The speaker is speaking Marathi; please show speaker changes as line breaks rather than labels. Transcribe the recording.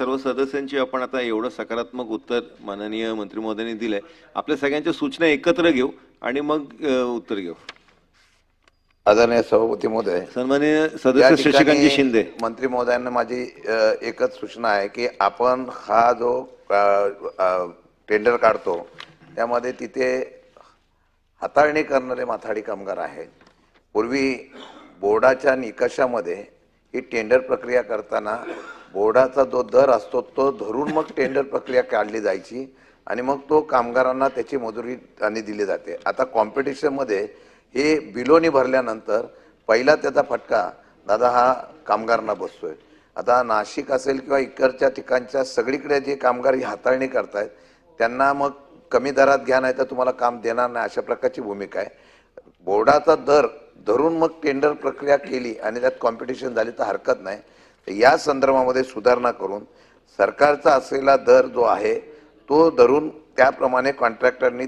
सर्व सदस्यांची आपण आता एवढं सकारात्मक उत्तर माननीय मंत्री महोदयांनी दिलंय. आपल्या सगळ्यांच्या सूचना एकत्र घेऊ आणि मग उत्तर घेऊ.
आदरणीय सभापती महोदय
सन्माननीय सदस्य शशिकांतजी शिंदे.
मंत्री महोदयांना माझी एकच सूचना आहे की आपण हा जो टेंडर काढतो त्यामध्ये तिथे हाताळणी करणारे माथाडी कामगार आहेत. पूर्वी बोर्डाच्या निकषामध्ये ही टेंडर प्रक्रिया करताना बोर्डाचा जो दर असतो तो धरून मग टेंडर प्रक्रिया काढली जायची आणि मग तो कामगारांना त्याची मजुरी आणि दिली जाते. आता कॉम्पिटिशनमध्ये हे बिलोनी भरल्यानंतर पहिला त्याचा फटका दादा हा कामगारांना बसतोय. आता नाशिक असेल किंवा इकडच्या ठिकाणच्या सगळीकडे जे कामगार ही हाताळणी करतायत त्यांना मग कमी दरात घ्या नाही तर तुम्हाला काम देणार नाही अशा प्रकारची भूमिका आहे. बोर्डाचा दर धरून मग टेंडर प्रक्रिया केली आणि त्यात कॉम्पिटिशन झाली तर हरकत नाही. या संदर्भामध्ये सुधारणा करून सरकारचा असलेला दर जो आहे तो धरून त्याप्रमाणे कॉन्ट्रॅक्टरनी